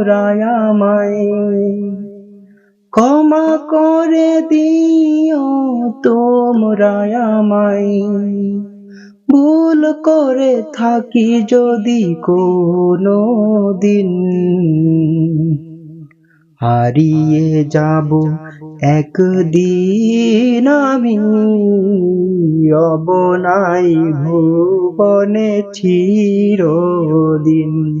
তোমরা আমায় ক্ষমা করে দিও তোমরা আমায় ভুল করে থাকি যদি কোনো দিন। হারিয়ে যাব একদিন আমি। রব নাই ভুবনে চিরদিন।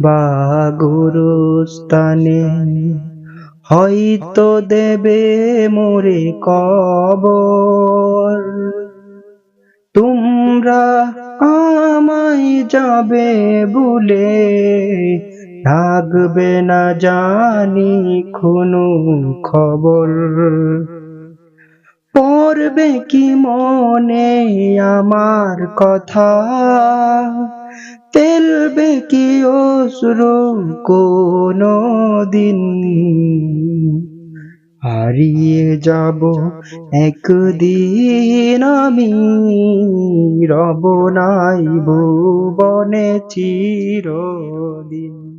বা গুরুস্থানে হয়তো দেবে মোরে কবর। তোমরা আমায় যাবে বলে থাকবে না জানি কোনো খবর। পড়বে কি মনে আমার কথা? তেলবে কি অশ্রু কোনো দিন হারিয়ে যাব একদিন আমি। রব নাই ভুবনে চিরদিন।